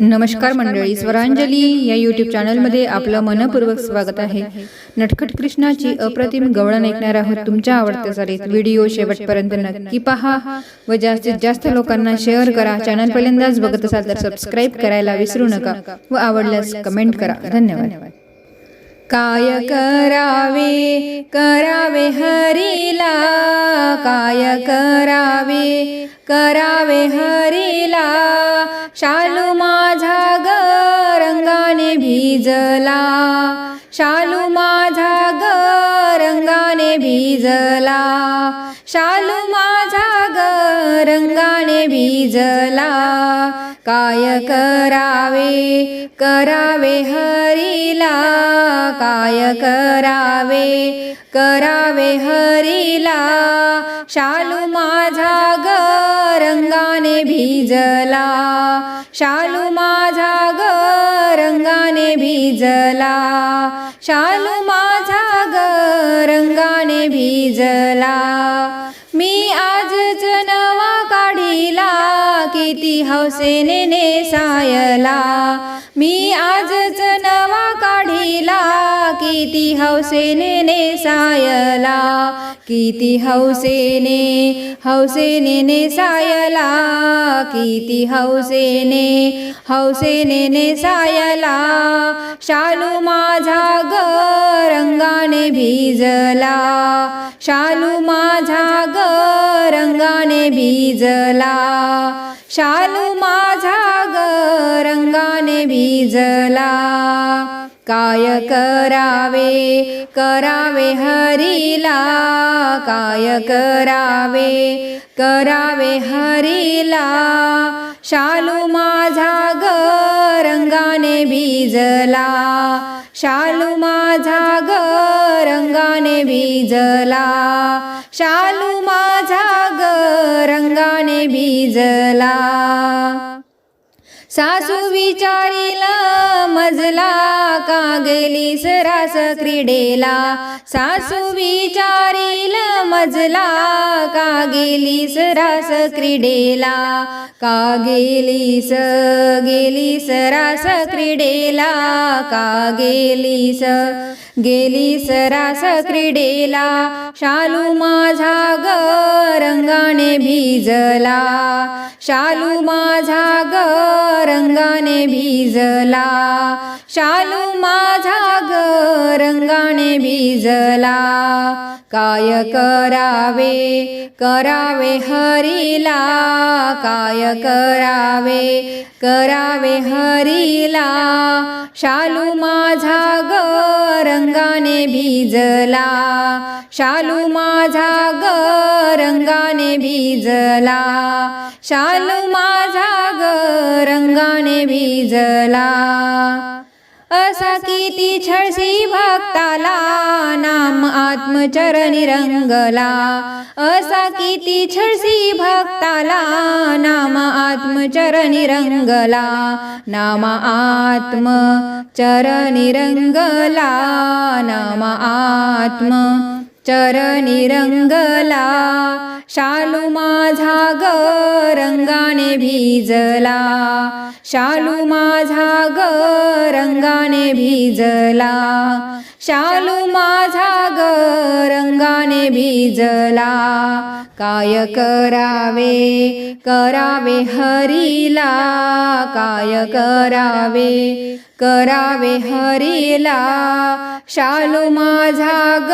नमस्कार मंडळी स्वरांजली या यूट्यूब चॅनलमध्ये आपलं मनपूर्वक स्वागत आहे. नटखट कृष्णाची अप्रतिम गवळण ऐकणार आहोत तुमच्या आवडत्या सारीत व्हिडिओ शेवटपर्यंत नक्की पहा व जास्तीत जास्त लोकांना शेअर करा. चॅनल पहिल्यांदाच बघत असाल तर सबस्क्राईब करायला विसरू नका व आवडल्यास कमेंट करा. धन्यवाद. काय करावे करावे हरीला काय करावे करावे हरीला शालू माझा ग रंगाने भिजला शालू माझा ग रंगाने भिजला शालू मा रंगाने भिजला. काय करावे? करावे हरीला. काय करावे? करावे हरीला. शालू माझा ग रंगाने भिजला. शालू माझा ग रंगाने भिजला. शालू माझा ग रंगाने भिजला. मी आजच ना किती हौसेने नेसायला मी आजच नवा काढिला. किती हौसेने नेसायला किती हौसेने हौसेने नेसायला किती हौसेने हौसेने नेसायला शालू माझा ग रंगाने भिजला. शालू माझा ग रंगाने भिजला. शालू माझा ग रंगाने भिजला. काय करावे करावे हरीला. काय करावे करावे हरीला. शालू माझा ग रंगाने भिजला. शालू माझा ग भिजला शालू माझा ग रंगाने भिजला. सासू विचारीला मजला का गेली सरास क्रीडेला? सासू विचारील मजला का गेली सरास क्रीडेला? का गेलीस गेली सरास क्रीडेला? का गेलीस गेली सरास क्रीडेला शालू माझा ग रंगाने भिजला. शालू माझा ग रंगाने भिजला. शालू माझा ग रंगाने भिजला. काय करावे? करावे हरीला. काय करावे? करावे हरीला. शालू माझा ग रंगाने भिजला. शालू माझा ग रंगाने भिजला. शालू माझा ग रंगाने भिजला. असा किती छळसी भक्ताला आत्मचरणी रंगला असा किती छळसी भक्ताला नाम आत्मचरणी रंगला नाम आत्म चरणी रंगला नाम आत्म चरणी रंगला शालू माझा ग रंगाने भिजला. शालू माझा ग रंगाने भिजला. शालू माझा ग रंगाने भिजला. काय करावे करावे हरीला. काय करावे करावे हरीला. शालू माझा ग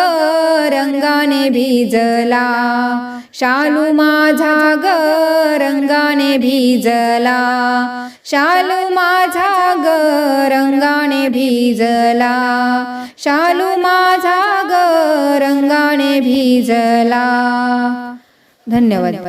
रंगाने भिजला. शालू माझा ग रंगाने भिजला. शालू माझा ग रंगाने भिजला. शालू माझा ग रंगाने भिजला. धन्यवाद.